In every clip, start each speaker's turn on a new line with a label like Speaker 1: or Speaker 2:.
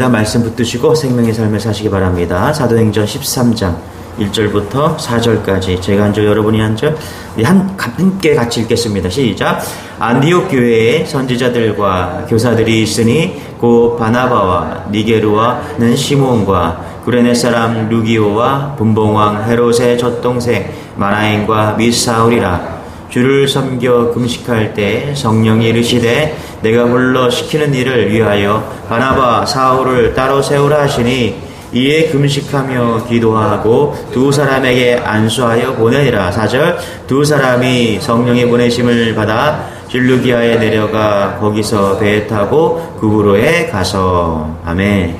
Speaker 1: 다음 말씀 붙드시고 생명의 삶을 사시기 바랍니다. 사도행전 13장 1절부터 4절까지 제가 한 절 여러분이 한 절 한, 함께 같이 읽겠습니다. 시작. 안디옥 교회에 선지자들과 교사들이 있으니 곧 바나바와 니게루와는 시몬과 구레네 사람 루기오와 분봉왕 헤롯의 젖동생 마나엔과 미사울이라 주를 섬겨 금식할 때 성령이 이르시되 내가 불러 시키는 일을 위하여 바나바 사울을 따로 세우라 하시니 이에 금식하며 기도하고 두 사람에게 안수하여 보내니라. 사절 두 사람이 성령의 보내심을 받아 실루기아에 내려가 거기서 배에 타고 구브로에 가서. 아멘.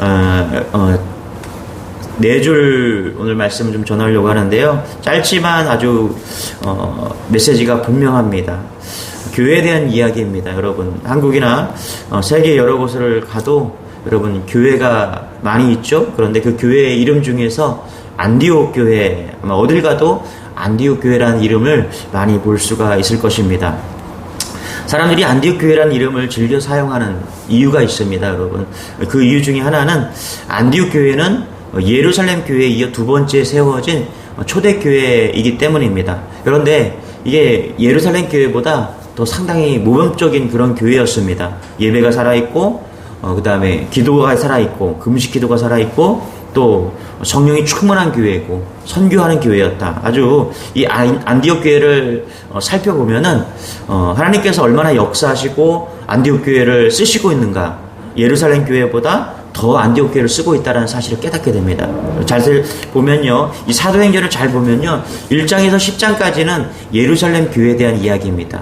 Speaker 1: 어, 어, 네 줄 오늘 말씀 좀 전하려고 하는데요. 짧지만 아주 어, 메시지가 분명합니다. 교회에 대한 이야기입니다, 여러분. 한국이나 어, 세계 여러 곳을 가도 여러분 교회가 많이 있죠. 그런데 그 교회의 이름 중에서 안디옥 교회 아마 어딜 가도 안디옥 교회라는 이름을 많이 볼 수가 있을 것입니다. 사람들이 안디옥 교회라는 이름을 즐겨 사용하는 이유가 있습니다, 여러분. 그 이유 중에 하나는 안디옥 교회는 예루살렘 교회에 이어 두 번째 세워진 초대 교회이기 때문입니다. 그런데 이게 예루살렘 교회보다 더 상당히 모범적인 그런 교회였습니다. 예배가 살아있고, 어, 그 다음에 기도가 살아있고, 금식 기도가 살아있고, 또 성령이 충만한 교회고 선교하는 교회였다. 아주 이 안디옥 교회를 어, 살펴보면은 어, 하나님께서 얼마나 역사하시고 안디옥 교회를 쓰시고 있는가. 예루살렘 교회보다 더 안디옥 교회를 쓰고 있다는 사실을 깨닫게 됩니다. 잘 보면요. 이 사도행전을 잘 보면요. 1장에서 10장까지는 예루살렘 교회에 대한 이야기입니다.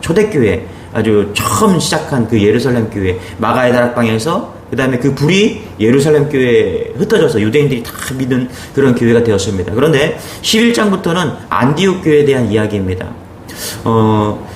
Speaker 1: 초대교회, 아주 처음 시작한 그 예루살렘 교회, 마가의 다락방에서 그 다음에 그 불이 예루살렘 교회에 흩어져서 유대인들이 다 믿는 그런 교회가 되었습니다. 그런데 11장부터는 안디옥 교회에 대한 이야기입니다. 어,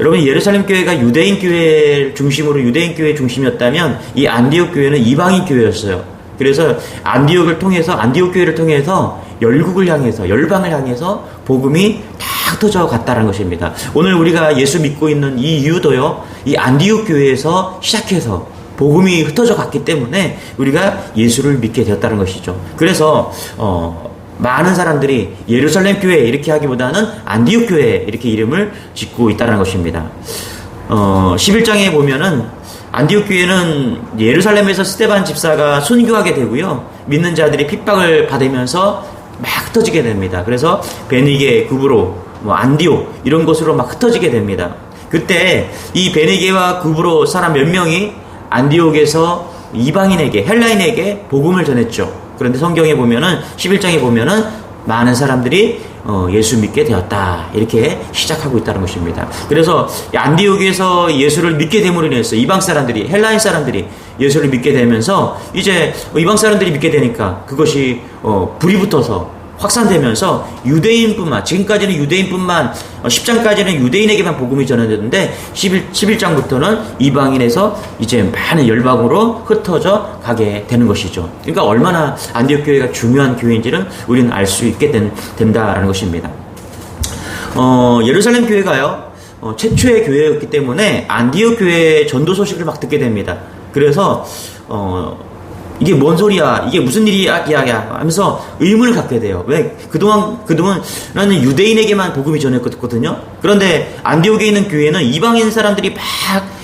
Speaker 1: 여러분 예루살렘 교회가 유대인 교회 중심으로 유대인 교회 중심이었다면 이 안디옥 교회는 이방인 교회였어요. 그래서 안디옥을 통해서 안디옥 교회를 통해서 열국을 향해서 열방을 향해서 복음이 다 흩어져 갔다는 것입니다. 오늘 우리가 예수 믿고 있는 이 이유도요. 이 안디옥 교회에서 시작해서 복음이 흩어져 갔기 때문에 우리가 예수를 믿게 되었다는 것이죠. 그래서 어, 많은 사람들이 예루살렘 교회 이렇게 하기보다는 안디옥 교회 이렇게 이름을 짓고 있다는 것입니다. 어, 11장에 보면은 안디옥 교회는 예루살렘에서 스테반 집사가 순교하게 되고요. 믿는 자들이 핍박을 받으면서 막 흩어지게 됩니다. 그래서 베니게, 구브로, 뭐 안디옥 이런 곳으로 막 흩어지게 됩니다. 그때 이 베니게와 구브로 사람 몇 명이 안디옥에서 이방인에게 헬라인에게 복음을 전했죠. 그런데 성경에 보면은 11장에 보면은 많은 사람들이 어, 예수 믿게 되었다 이렇게 시작하고 있다는 것입니다. 그래서 안디옥에서 예수를 믿게 됨으로 인해서 이방 사람들이 헬라인 사람들이 예수를 믿게 되면서 이제 이방 사람들이 믿게 되니까 그것이 어, 불이 붙어서 확산되면서 유대인뿐만 지금까지는 유대인뿐만 10장까지는 어, 유대인에게만 복음이 전해졌는데 11, 11장부터는 이방인에서 이제 많은 열방으로 흩어져 가게 되는 것이죠. 그러니까 얼마나 안디옥 교회가 중요한 교회인지는 우리는 알 수 있게 된, 된다라는 것입니다. 어, 예루살렘 교회가요. 어, 최초의 교회였기 때문에 안디옥 교회의 전도 소식을 막 듣게 됩니다. 그래서 어, 이게 뭔 소리야? 이게 무슨 일이야? 야, 하면서 의문을 갖게 돼요. 왜? 그동안, 그동안 나는 유대인에게만 복음이 전했거든요? 그런데 안디옥에 있는 교회는 이방인 사람들이 막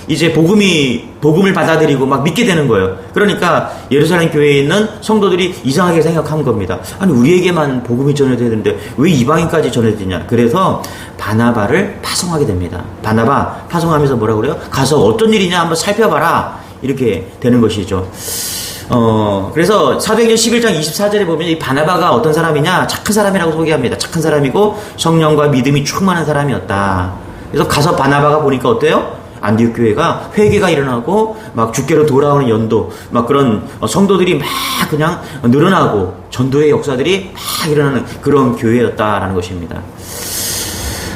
Speaker 1: 이제 복음이, 복음을 받아들이고 막 믿게 되는 거예요. 그러니까 예루살렘 교회에 있는 성도들이 이상하게 생각한 겁니다. 아니, 우리에게만 복음이 전해져야 되는데 왜 이방인까지 전해지냐? 그래서 바나바를 파송하게 됩니다. 바나바 파송하면서 뭐라 그래요? 가서 어떤 일이냐 한번 살펴봐라. 이렇게 되는 것이죠. 어, 그래서 사도행전 11장 24절에 보면 이 바나바가 어떤 사람이냐? 착한 사람이라고 소개합니다. 착한 사람이고 성령과 믿음이 충만한 사람이었다. 그래서 가서 바나바가 보니까 어때요? 안디옥 교회가 회개가 일어나고 막 주께로 돌아오는 연도 막 그런 성도들이 막 그냥 늘어나고 전도의 역사들이 막 일어나는 그런 교회였다라는 것입니다.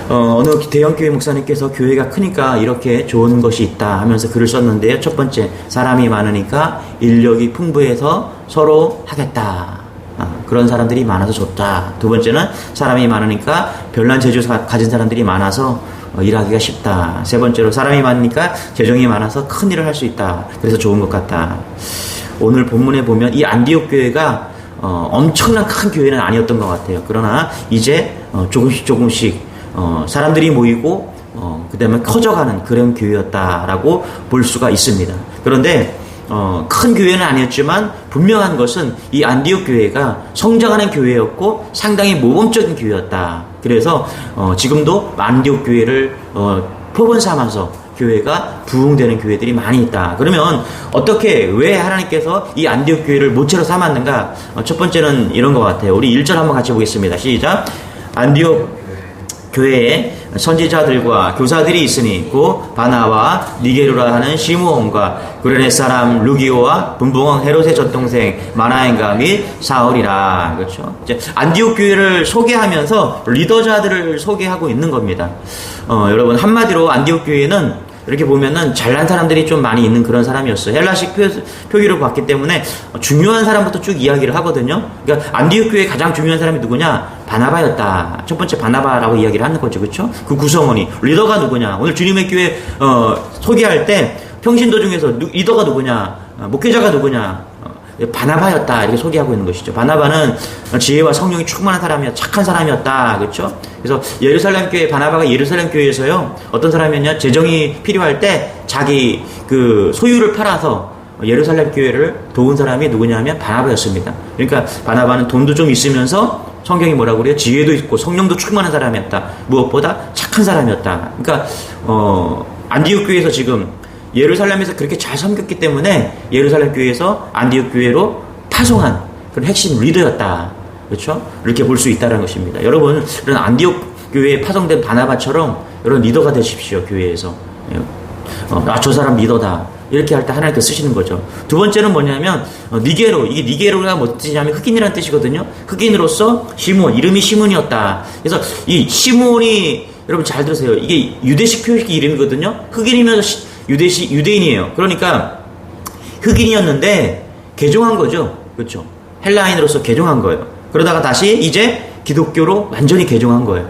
Speaker 1: 어, 어느 대형 교회 목사님께서 교회가 크니까 이렇게 좋은 것이 있다 하면서 글을 썼는데요. 첫 번째, 사람이 많으니까 인력이 풍부해서 서로 하겠다. 아, 그런 사람들이 많아서 좋다. 두 번째는 사람이 많으니까 별난 재주 가진 사람들이 많아서 어, 일하기가 쉽다. 세 번째로 사람이 많으니까 재정이 많아서 큰 일을 할 수 있다. 그래서 좋은 것 같다. 오늘 본문에 보면 이 안디옥 교회가 어, 엄청난 큰 교회는 아니었던 것 같아요. 그러나 이제 어, 조금씩 조금씩 어, 사람들이 모이고 어, 그다음에 커져가는 그런 교회였다라고 볼 수가 있습니다. 그런데 어, 큰 교회는 아니었지만 분명한 것은 이 안디옥 교회가 성장하는 교회였고 상당히 모범적인 교회였다. 그래서 어, 지금도 안디옥 교회를 어, 표본 삼아서 교회가 부흥되는 교회들이 많이 있다. 그러면 어떻게 왜 하나님께서 이 안디옥 교회를 모체로 삼았는가? 어, 첫 번째는 이런 것 같아요. 우리 1절 한번 같이 보겠습니다. 시작. 안디옥 교회에 선지자들과 교사들이 있으니 곧 바나와 니게루라 하는 시므온과 구레네 사람 루기오와 분봉왕 헤롯의 젖동생 마나엔가 및 사울이라 그렇죠. 이제 안디옥 교회를 소개하면서 리더자들을 소개하고 있는 겁니다. 어, 여러분 한마디로 안디옥 교회는 이렇게 보면은 잘난 사람들이 좀 많이 있는 그런 사람이었어요. 헬라식 표, 표기로 봤기 때문에 중요한 사람부터 쭉 이야기를 하거든요. 그러니까 안디옥 교회 가장 중요한 사람이 누구냐? 바나바였다. 첫 번째 바나바라고 이야기를 하는 거죠. 그렇죠? 그 구성원이 리더가 누구냐? 오늘 주님의 교회 어, 소개할 때 평신도 중에서 누, 리더가 누구냐? 어, 목회자가 누구냐? 어, 바나바였다 이렇게 소개하고 있는 것이죠. 바나바는 지혜와 성령이 충만한 사람이었, 착한 사람이었다, 그렇죠? 그래서 예루살렘 교회 바나바가 예루살렘 교회에서요 어떤 사람이었냐 재정이 필요할 때 자기 그 소유를 팔아서 예루살렘 교회를 도운 사람이 누구냐면 바나바였습니다. 그러니까 바나바는 돈도 좀 있으면서 성경이 뭐라고 그래요? 지혜도 있고 성령도 충만한 사람이었다. 무엇보다 착한 사람이었다. 그러니까 어 안디옥 교회에서 지금 예루살렘에서 그렇게 잘 섬겼기 때문에 예루살렘 교회에서 안디옥 교회로 파송한 그런 핵심 리더였다. 그렇죠? 이렇게 볼 수 있다는 것입니다. 여러분, 이런 안디옥 교회에 파송된 바나바처럼 이런 리더가 되십시오. 교회에서. 예. 어, 아, 저 사람 리더다. 이렇게 할 때 하나님께 쓰시는 거죠. 두 번째는 뭐냐면 어, 니게로 이게 니게로가 뭐 뜻이냐면 흑인이라는 뜻이거든요. 흑인으로서 시몬 이름이 시몬이었다. 그래서 이 시몬이 여러분 잘 들으세요. 이게 유대식 표식 이름이거든요. 흑인이면서 유대식 유대인이에요. 그러니까 흑인이었는데 개종한 거죠. 그렇죠. 헬라인으로서 개종한 거예요. 그러다가 다시 이제 기독교로 완전히 개종한 거예요.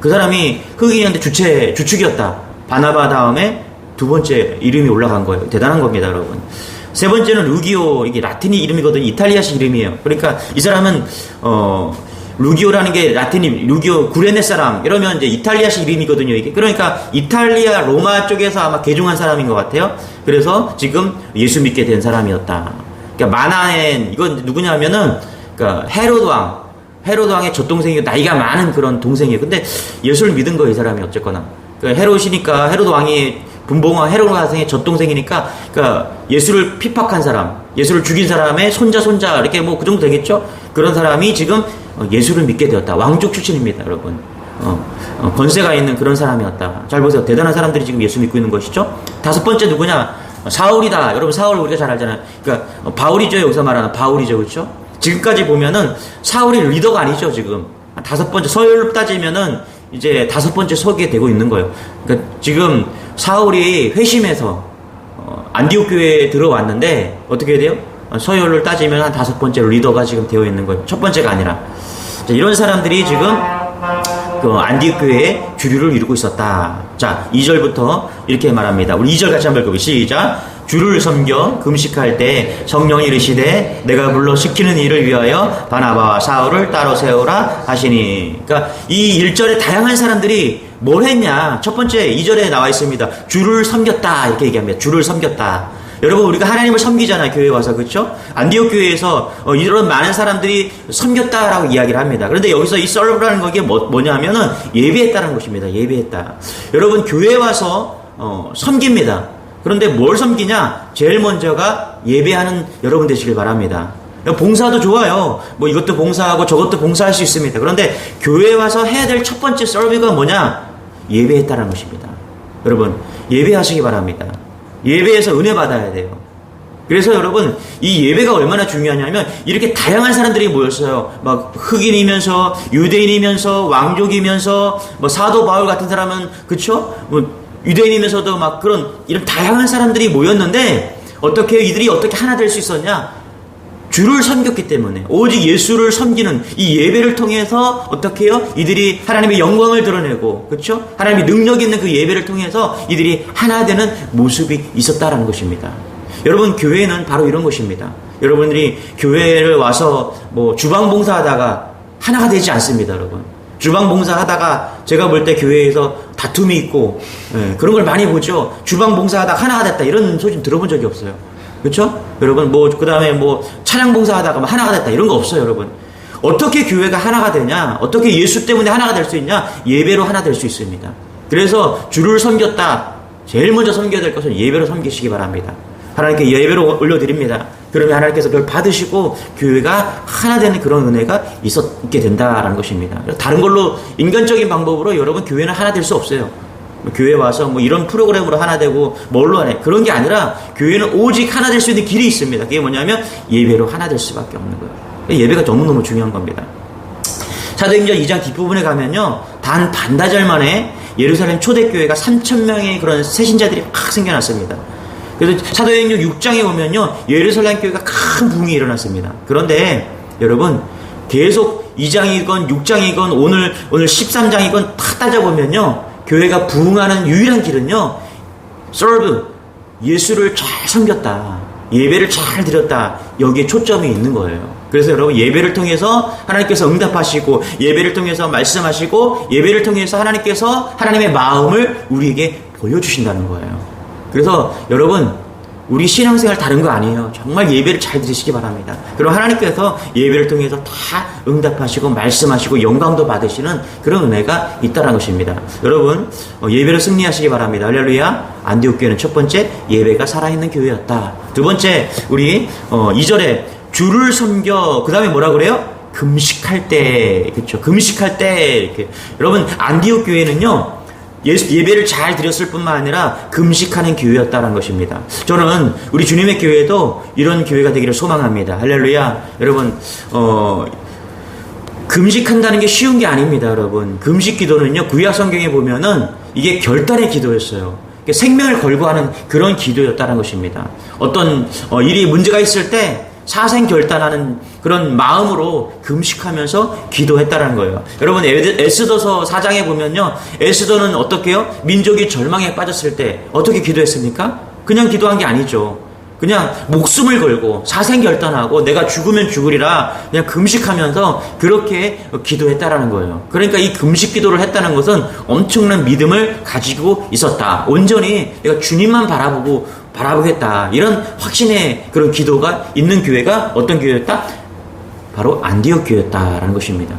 Speaker 1: 그 사람이 흑인이었는데 주체 주축이었다. 바나바 다음에 두 번째 이름이 올라간 거예요. 대단한 겁니다, 여러분. 세 번째는 루기오 이게 라틴이 이름이거든요. 이탈리아식 이름이에요. 그러니까 이 사람은 어 루기오라는 게 라틴이 루기오 구레네 사람 이러면 이제 이탈리아식 이름이거든요. 이게 그러니까 이탈리아 로마 쪽에서 아마 개종한 사람인 것 같아요. 그래서 지금 예수 믿게 된 사람이었다. 그러니까 마나엔 이건 누구냐면은 그러니까 헤로드 왕 헤로드 왕의 젖동생이 나이가 많은 그런 동생이에요. 근데 예수를 믿은 거이 사람이 어쨌거나 그러니까 헤롯이니까 헤로드 왕이 분봉왕 헤로드 왕의 젖동생이니까 그러니까 예수를 피팍한 사람, 예수를 죽인 사람의 손자 손자 이렇게 뭐 그 정도 되겠죠. 그런 사람이 지금 예수를 믿게 되었다. 왕족 출신입니다, 여러분. 어, 어, 권세가 있는 그런 사람이었다. 잘 보세요. 대단한 사람들이 지금 예수 믿고 있는 것이죠. 다섯 번째 누구냐? 사울이다. 여러분 사울 우리가 잘 알잖아요. 그러니까 바울이죠. 여기서 말하는 바울이죠. 그렇죠? 지금까지 보면은 사울이 리더가 아니죠. 지금 다섯 번째 서열로 따지면은 이제 다섯 번째 서기에 되고 있는 거예요. 그러니까 지금 사울이 회심해서 어, 안디옥 교회에 들어왔는데 어떻게 돼요? 서열을 따지면 한 다섯 번째 리더가 지금 되어 있는 거예요. 첫 번째가 아니라 자, 이런 사람들이 지금 그 안디옥 교회의 주류를 이루고 있었다. 자, 2절부터 이렇게 말합니다. 우리 2절 같이 한번 읽어보죠. 시작. 주를 섬겨 금식할 때 성령이 이르시되 내가 불러 시키는 일을 위하여 바나바와 사울을 따로 세우라 하시니. 그러니까 이 1절에 다양한 사람들이 뭘 했냐? 첫 번째 2절에 나와 있습니다. 주를 섬겼다. 이렇게 얘기합니다. 주를 섬겼다. 여러분 우리가 하나님을 섬기잖아요 교회 와서 그렇죠? 안디옥 교회에서 어, 이런 많은 사람들이 섬겼다라고 이야기를 합니다. 그런데 여기서 이 썰브라는 것이 뭐, 뭐냐면은 예배했다는 것입니다. 예배했다. 여러분 교회 와서 어, 섬깁니다. 그런데 뭘 섬기냐? 제일 먼저가 예배하는 여러분 되시길 바랍니다. 봉사도 좋아요. 뭐 이것도 봉사하고 저것도 봉사할 수 있습니다. 그런데 교회 와서 해야 될 첫 번째 서비가 뭐냐? 예배했다는 것입니다. 여러분 예배하시기 바랍니다. 예배에서 은혜 받아야 돼요. 그래서 여러분 이 예배가 얼마나 중요하냐면 이렇게 다양한 사람들이 모였어요. 막 흑인이면서 유대인이면서 왕족이면서 뭐 사도 바울 같은 사람은 그쵸? 뭐 유대인이면서도 막 그런 이런 다양한 사람들이 모였는데 어떻게 이들이 어떻게 하나 될 수 있었냐? 주를 섬겼기 때문에 오직 예수를 섬기는 이 예배를 통해서 어떻게 해요? 이들이 하나님의 영광을 드러내고 그렇죠? 하나님의 능력 있는 그 예배를 통해서 이들이 하나 되는 모습이 있었다라는 것입니다. 여러분 교회는 바로 이런 것입니다. 여러분들이 교회를 와서 뭐 주방 봉사하다가 하나가 되지 않습니다, 여러분. 주방 봉사하다가 제가 볼 때 교회에서 다툼이 있고 예, 그런 걸 많이 보죠. 주방 봉사하다 가 하나가 됐다 이런 소식 들어본 적이 없어요. 그렇죠? 여러분 뭐 그다음에 뭐 차량 봉사하다가 뭐 하나가 됐다 이런 거 없어요, 여러분. 어떻게 교회가 하나가 되냐? 어떻게 예수 때문에 하나가 될 수 있냐? 예배로 하나 될 수 있습니다. 그래서 주를 섬겼다. 제일 먼저 섬겨야 될 것은 예배로 섬기시기 바랍니다. 하나님께 예배로 올려드립니다. 그러면 하나님께서 그걸 받으시고 교회가 하나 되는 그런 은혜가 있었게 된다라는 것입니다. 다른 걸로 인간적인 방법으로 여러분 교회는 하나 될 수 없어요. 뭐 교회 와서 뭐 이런 프로그램으로 하나 되고 뭘로 하네 그런 게 아니라 교회는 오직 하나 될 수 있는 길이 있습니다. 그게 뭐냐면 예배로 하나 될 수밖에 없는 거예요. 예배가 너무너무 중요한 겁니다. 사도행전 2장 뒷부분에 가면요. 단 반나절 만에 예루살렘 초대교회가 3천명의 그런 새신자들이 막 생겨났습니다. 그래서 사도행전 6장에 보면요. 예루살렘 교회가 큰 붕이 일어났습니다. 그런데 여러분 계속 2장이건 6장이건 오늘 오늘 13장이건 다 따져보면요. 교회가 부흥하는 유일한 길은요. serve 예수를 잘 섬겼다. 예배를 잘 드렸다. 여기에 초점이 있는 거예요. 그래서 여러분 예배를 통해서 하나님께서 응답하시고 예배를 통해서 말씀하시고 예배를 통해서 하나님께서 하나님의 마음을 우리에게 보여주신다는 거예요. 그래서 여러분 우리 신앙생활 다른 거 아니에요. 정말 예배를 잘 드리시기 바랍니다. 그럼 하나님께서 예배를 통해서 다 응답하시고 말씀하시고 영광도 받으시는 그런 은혜가 있다는 것입니다. 여러분 어, 예배를 승리하시기 바랍니다. 할렐루야. 안디옥 교회는 첫 번째 예배가 살아있는 교회였다. 두 번째 우리 2절에 주를 섬겨 그 다음에 뭐라 그래요? 금식할 때 그렇죠. 금식할 때 이렇게 여러분 안디옥 교회는요. 예배를 잘 드렸을 뿐만 아니라 금식하는 교회였다는 것입니다. 저는 우리 주님의 교회도 이런 교회가 되기를 소망합니다. 할렐루야. 여러분, 어, 금식한다는 게 쉬운 게 아닙니다, 여러분. 금식 기도는요, 구약 성경에 보면은 이게 결단의 기도였어요. 생명을 걸고 하는 그런 기도였다는 것입니다. 어떤 어, 일이 문제가 있을 때 사생 결단하는 그런 마음으로 금식하면서 기도했다는 거예요. 여러분 에스더서 4장에 보면요. 에스더는 어떻게 요 민족이 절망에 빠졌을 때 어떻게 기도했습니까? 그냥 기도한 게 아니죠. 그냥 목숨을 걸고 사생 결단하고 내가 죽으면 죽으리라 그냥 금식하면서 그렇게 기도했다라는 거예요. 그러니까 이 금식 기도를 했다는 것은 엄청난 믿음을 가지고 있었다. 온전히 내가 주님만 바라보고 바라보겠다. 이런 확신의 그런 기도가 있는 교회가 어떤 교회였다? 바로 안디옥 교회였다라는 것입니다.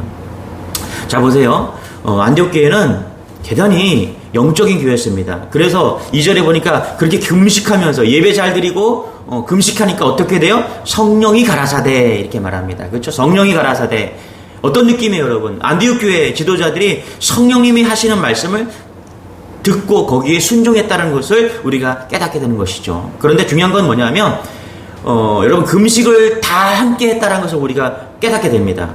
Speaker 1: 자 보세요. 어, 안디옥 교회는 대단히 영적인 교회였습니다. 그래서 2절에 보니까 그렇게 금식하면서 예배 잘 드리고 어, 금식하니까 어떻게 돼요? 성령이 가라사대 이렇게 말합니다. 그렇죠? 성령이 가라사대. 어떤 느낌이에요, 여러분? 안디옥 교회 지도자들이 성령님이 하시는 말씀을 듣고 거기에 순종했다는 것을 우리가 깨닫게 되는 것이죠. 그런데 중요한 건 뭐냐면 어, 여러분 금식을 다 함께 했다는 것을 우리가 깨닫게 됩니다.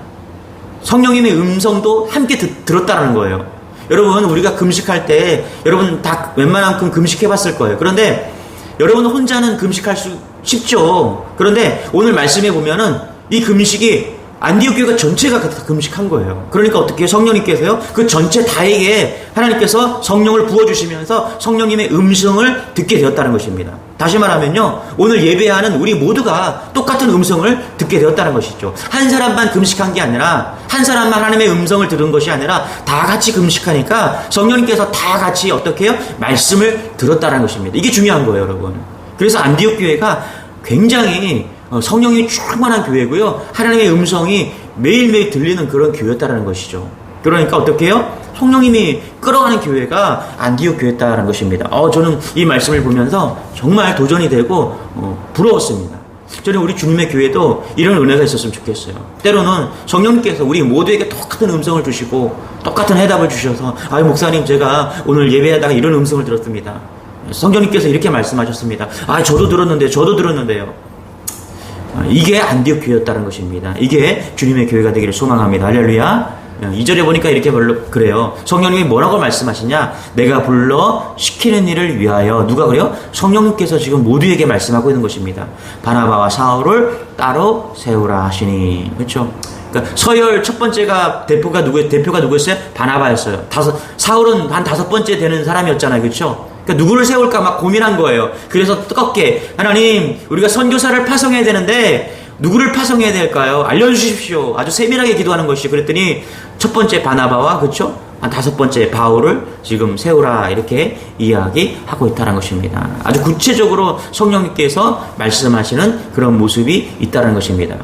Speaker 1: 성령님의 음성도 함께 듣, 들었다는 거예요. 여러분 우리가 금식할 때 여러분 다 웬만한큼 금식해봤을 거예요. 그런데 여러분 혼자는 금식할 수 쉽죠. 그런데 오늘 말씀해 보면은 이 금식이 안디옥 교회가 전체가 다 금식한 거예요. 그러니까 어떻게 성령님께서요? 그 전체 다에게 하나님께서 성령을 부어주시면서 성령님의 음성을 듣게 되었다는 것입니다. 다시 말하면요. 오늘 예배하는 우리 모두가 똑같은 음성을 듣게 되었다는 것이죠. 한 사람만 금식한 게 아니라 한 사람만 하나님의 음성을 들은 것이 아니라 다 같이 금식하니까 성령님께서 다 같이 어떻게 해요? 말씀을 들었다는 것입니다. 이게 중요한 거예요, 여러분. 그래서 안디옥 교회가 굉장히 어, 성령이 충만한 교회고요. 하나님의 음성이 매일매일 들리는 그런 교회였다는 것이죠. 그러니까 어떻게 해요? 성령님이 끌어가는 교회가 안디옥 교회였다는 것입니다. 어, 저는 이 말씀을 보면서 정말 도전이 되고 어, 부러웠습니다. 저는 우리 주님의 교회도 이런 은혜가 있었으면 좋겠어요. 때로는 성령님께서 우리 모두에게 똑같은 음성을 주시고 똑같은 해답을 주셔서 아유 목사님 제가 오늘 예배하다가 이런 음성을 들었습니다. 성령님께서 이렇게 말씀하셨습니다. 아 저도 들었는데 저도 들었는데요. 아, 이게 안디옥 교회였다는 것입니다. 이게 주님의 교회가 되기를 소망합니다. 할렐루야. 2절에 어, 보니까 이렇게 별로 그래요. 성령님이 뭐라고 말씀하시냐? 내가 불러 시키는 일을 위하여 누가 그래요? 성령님께서 지금 모두에게 말씀하고 있는 것입니다. 바나바와 사울을 따로 세우라 하시니 그렇죠? 그러니까 서열 첫 번째가 대표가 누구 대표가 누구였어요? 바나바였어요. 다섯 사울은 한 다섯 번째 되는 사람이었잖아요, 그렇죠? 그러니까 누구를 세울까 막 고민한 거예요. 그래서 뜨겁게 하나님 우리가 선교사를 파송해야 되는데 누구를 파송해야 될까요? 알려주십시오. 아주 세밀하게 기도하는 것이 그랬더니 첫 번째 바나바와 그쵸? 한 다섯 번째 바울을 지금 세우라 이렇게 이야기하고 있다는 것입니다. 아주 구체적으로 성령님께서 말씀하시는 그런 모습이 있다는 것입니다.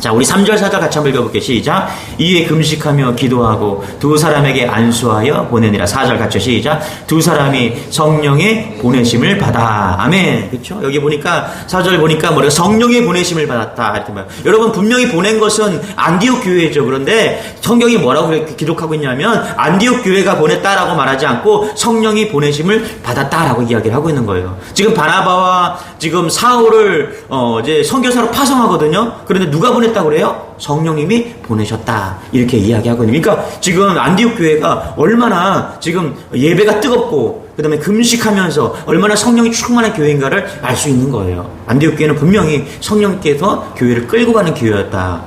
Speaker 1: 자, 우리 3절, 4절 같이 한번 읽어볼게요. 시작. 이에 금식하며 기도하고 두 사람에게 안수하여 보내니라. 4절 같이 시작. 두 사람이 성령의 보내심을 받아. 아멘. 그렇죠? 여기 보니까 4절 보니까 뭐래요? 성령의 보내심을 받았다. 이렇게. 여러분 분명히 보낸 것은 안디옥 교회죠. 그런데 성경이 뭐라고 기록하고 있냐면 안디옥 교회가 보냈다라고 말하지 않고 성령이 보내심을 받았다라고 이야기를 하고 있는 거예요. 지금 바나바와 지금 사울을 어 이제 선교사로 파송하거든요. 그런데 누가 보냈 다고 그래요? 성령님이 보내셨다. 이렇게 이야기하고 있는. 그러니까 지금 안디옥 교회가 얼마나 지금 예배가 뜨겁고 그다음에 금식하면서 얼마나 성령이 충만한 교회인가를 알 수 있는 거예요. 안디옥 교회는 분명히 성령께서 교회를 끌고 가는 교회였다.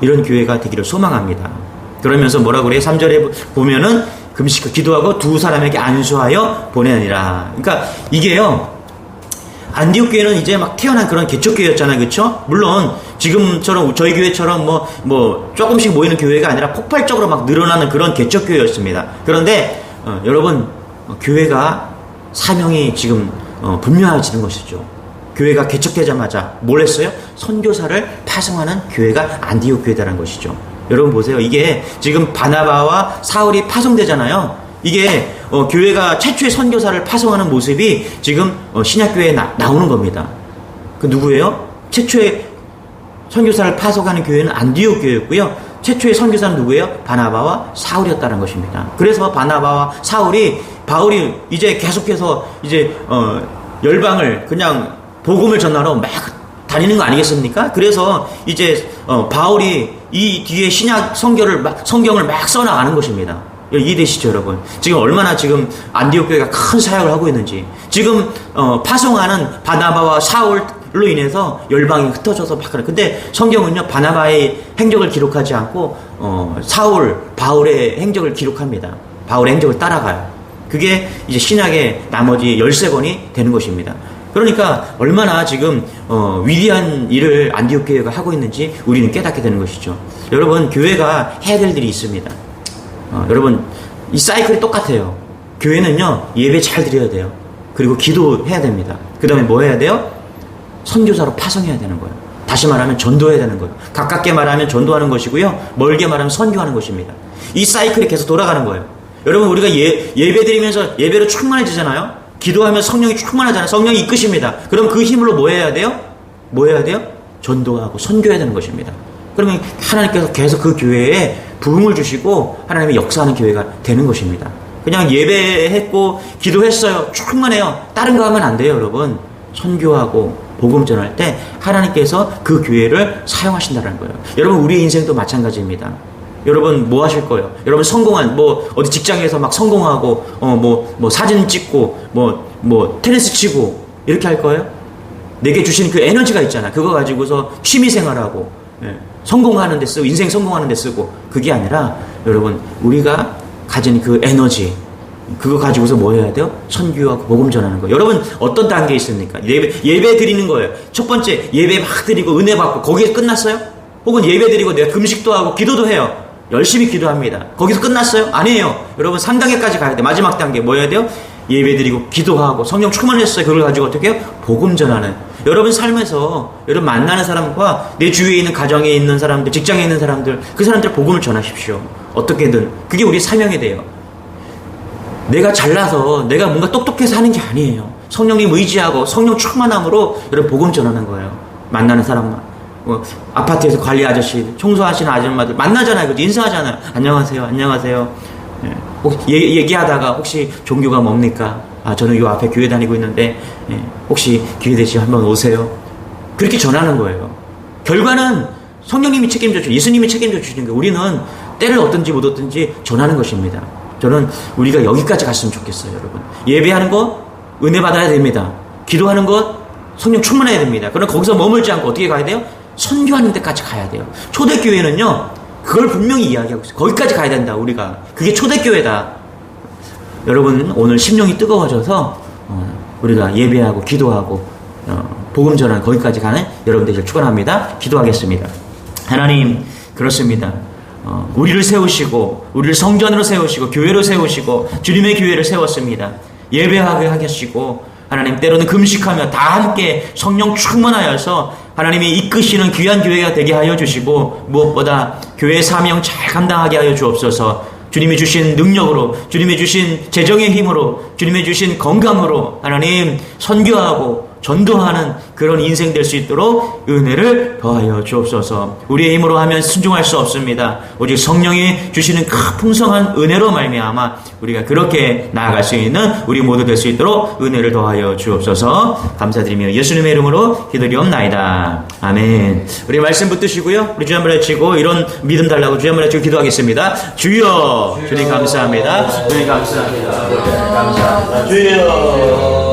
Speaker 1: 이런 교회가 되기를 소망합니다. 그러면서 뭐라고 그래요? 3절에 보면은 금식 기도하고 두 사람에게 안수하여 보내니라. 그러니까 이게요. 안디옥 교회는 이제 막 태어난 그런 개척교회였잖아요. 그렇죠? 물론 지금처럼 저희 교회처럼 뭐 뭐 조금씩 모이는 교회가 아니라 폭발적으로 막 늘어나는 그런 개척교회였습니다. 그런데 어, 여러분 어, 교회가 사명이 지금 어, 분명해지는 것이죠. 교회가 개척되자마자 뭘 했어요? 선교사를 파송하는 교회가 안디옥 교회다라는 것이죠. 여러분 보세요. 이게 지금 바나바와 사울이 파송되잖아요. 이게 어, 교회가 최초의 선교사를 파송하는 모습이 지금 어, 신약교회에 나, 나오는 겁니다. 그 누구예요? 최초의 선교사를 파송하는 교회는 안디옥 교회였고요. 최초의 선교사는 누구예요? 바나바와 사울이었다는 것입니다. 그래서 바나바와 사울이 바울이 이제 계속해서 이제 어, 열방을 그냥 복음을 전하러 막 다니는 거 아니겠습니까? 그래서 이제 어, 바울이 이 뒤에 신약 성경을 막 성경을 막 써나가는 것입니다. 이해되시죠, 여러분? 지금 얼마나 지금 안디옥 교회가 큰 사역을 하고 있는지 지금 어, 파송하는 바나바와 사울 로 인해서 열방이 흩어져서 막 그래. 근데 성경은요 바나바의 행적을 기록하지 않고 어, 사울, 바울의 행적을 기록합니다. 바울의 행적을 따라가요. 그게 이제 신약의 나머지 13권이 되는 것입니다. 그러니까 얼마나 지금 어, 위대한 일을 안디옥 교회가 하고 있는지 우리는 깨닫게 되는 것이죠. 여러분 교회가 해야 될 일이 있습니다. 어, 여러분 이 사이클이 똑같아요. 교회는요 예배 잘 드려야 돼요. 그리고 기도해야 됩니다. 그 다음에 뭐 해야 돼요? 선교사로 파송해야 되는 거예요. 다시 말하면 전도해야 되는 거예요. 가깝게 말하면 전도하는 것이고요. 멀게 말하면 선교하는 것입니다. 이 사이클이 계속 돌아가는 거예요. 여러분 우리가 예, 예배 드리면서 예배로 충만해지잖아요. 기도하면 성령이 충만하잖아요. 성령이 이끄십니다. 그럼 그 힘으로 뭐 해야 돼요? 뭐 해야 돼요? 전도하고 선교해야 되는 것입니다. 그러면 하나님께서 계속 그 교회에 부흥을 주시고 하나님의 역사하는 교회가 되는 것입니다. 그냥 예배했고 기도했어요. 충만해요. 다른 거 하면 안 돼요, 여러분. 선교하고 복음 전할 때 하나님께서 그 교회를 사용하신다는 거예요. 여러분 우리 인생도 마찬가지입니다. 여러분 뭐 하실 거예요? 여러분 성공한 뭐 어디 직장에서 막 성공하고 어뭐뭐 사진 찍고 뭐뭐 테니스 치고 이렇게 할 거예요? 내게 주신 그 에너지가 있잖아. 그거 가지고서 취미 생활하고 예, 성공하는 데 쓰고 인생 성공하는 데 쓰고 그게 아니라 여러분 우리가 가진 그 에너지 그거 가지고서 뭐 해야 돼요? 선교하고 복음 전하는 거. 여러분 어떤 단계에 있습니까? 예배 예배 드리는 거예요. 첫 번째 예배 막 드리고 은혜 받고 거기에 끝났어요? 혹은 예배 드리고 내가 금식도 하고 기도도 해요. 열심히 기도합니다. 거기서 끝났어요? 아니에요. 여러분 3단계까지 가야 돼. 마지막 단계 뭐 해야 돼요? 예배 드리고 기도하고 성령 충만했어요. 그걸 가지고 어떻게 해요? 복음 전하는. 여러분 삶에서 여러분 만나는 사람과 내 주위에 있는 가정에 있는 사람들, 직장에 있는 사람들, 그 사람들 복음을 전하십시오. 어떻게든. 그게 우리 사명이 돼요. 내가 잘나서 내가 뭔가 똑똑해서 하는 게 아니에요. 성령님 의지하고 성령 충만함으로 여러분 복음 전하는 거예요. 만나는 사람만. 뭐 아파트에서 관리 아저씨, 청소하시는 아줌마들 만나잖아요. 그죠? 인사하잖아요. 안녕하세요. 안녕하세요. 예. 혹 얘- 얘기하다가 혹시 종교가 뭡니까? 아 저는 요 앞에 교회 다니고 있는데 예, 혹시 기회 되시면 한번 오세요. 그렇게 전하는 거예요. 결과는 성령님이 책임져 주, 예수님이 책임져 주시는 거예요. 우리는 때를 얻든지 못 얻든지 전하는 것입니다. 저는 우리가 여기까지 갔으면 좋겠어요, 여러분. 예배하는 것 은혜 받아야 됩니다. 기도하는 것 성령 충만해야 됩니다. 그럼 거기서 머물지 않고 어떻게 가야 돼요? 선교하는 데까지 가야 돼요. 초대교회는요, 그걸 분명히 이야기하고 있어요. 거기까지 가야 된다, 우리가. 그게 초대교회다. 여러분, 오늘 심령이 뜨거워져서 어, 우리가 예배하고 기도하고 어, 복음 전환 거기까지 가는 여러분들 축원합니다. 기도하겠습니다. 하나님 그렇습니다. 어, 우리를 세우시고 우리를 성전으로 세우시고 교회로 세우시고 주님의 교회를 세웠습니다. 예배하게 하시고 하나님 때로는 금식하며 다 함께 성령 충만하여서 하나님이 이끄시는 귀한 교회가 되게 하여 주시고 무엇보다 교회의 사명 잘 감당하게 하여 주옵소서. 주님이 주신 능력으로 주님이 주신 재정의 힘으로 주님이 주신 건강으로 하나님 선교하고 전도하는 그런 인생 될 수 있도록 은혜를 더하여 주옵소서. 우리의 힘으로 하면 순종할 수 없습니다. 오직 성령이 주시는 큰 풍성한 은혜로 말미암아 우리가 그렇게 나아갈 수 있는 우리 모두 될 수 있도록 은혜를 더하여 주옵소서. 감사드리며 예수님의 이름으로 기도리옵나이다. 아멘. 우리 말씀 붙드시고요. 우리 주 한번 외치고 이런 믿음 달라고 주 한번 외치고 기도하겠습니다. 주여, 주님 감사합니다. 주님 감사합니다. 감사합니다. 주여.